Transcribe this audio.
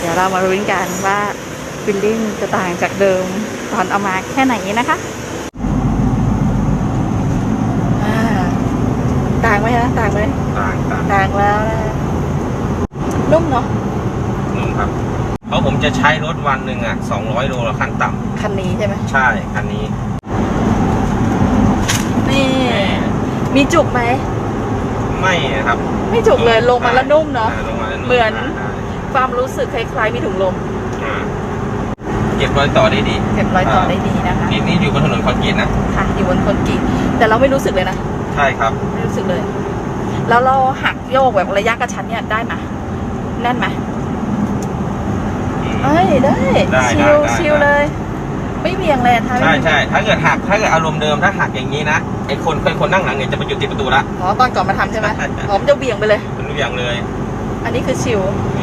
เดี๋ยวเรามาลุ้นกันว่าฟิลลิ่งจะต่างจากเดิมตอนเอามาแค่ไหนนะคะอ่าต่างไหมคะต่างไหมต่างต่างต่างแล้วนะนุ่มเนาะนุ่มครับ เพราะผมจะใช้รถวันหนึ่งอะ200โลละขั้นต่คันนี้ใช่ไหมำใช่ คันนี้ นี่ มีจุกไหม ไม่นะครับ ไม่จุกเลยลงมาแล้วนุ่มเนาะออลงมาแล้วนุ่เหมือนใช่ ความรู้สึกคล้ายๆมีถุงลมอืมเก็บรอยต่อได้ดีเก็บรอยต่อได้ดีนะคะนี่นี่อยู่บนถนนคอนกรีตนะค่ะอยู่บนคอนกรีตแต่เราไม่รู้สึกเลยนะใช่ครับ ไม่รู้สึกเลย แล้วเราหักโยกแบบระยะกระชั้นเนี่ยได้ไหมแน่นไหมอืมเอ้ยได้ได้ชิได้ลได้ชิลเลย ไม่เบี่ยงเลยท้ายใช่ใช่ถ้าเกิดหักถ้าเกิดอารมณ์เดิมถ้าหักอย่างนี้นะไอคนเคยคนนั่งหลังเนี่ยจะไปหยุดติดประตูละ อ๋อตอนก่อนมาทำใช่ไหมใช่ใช่อ๋อมันจะเบี่ยงไปเลยเป็นทุกอย่างเลยอันนี้คือชิลอ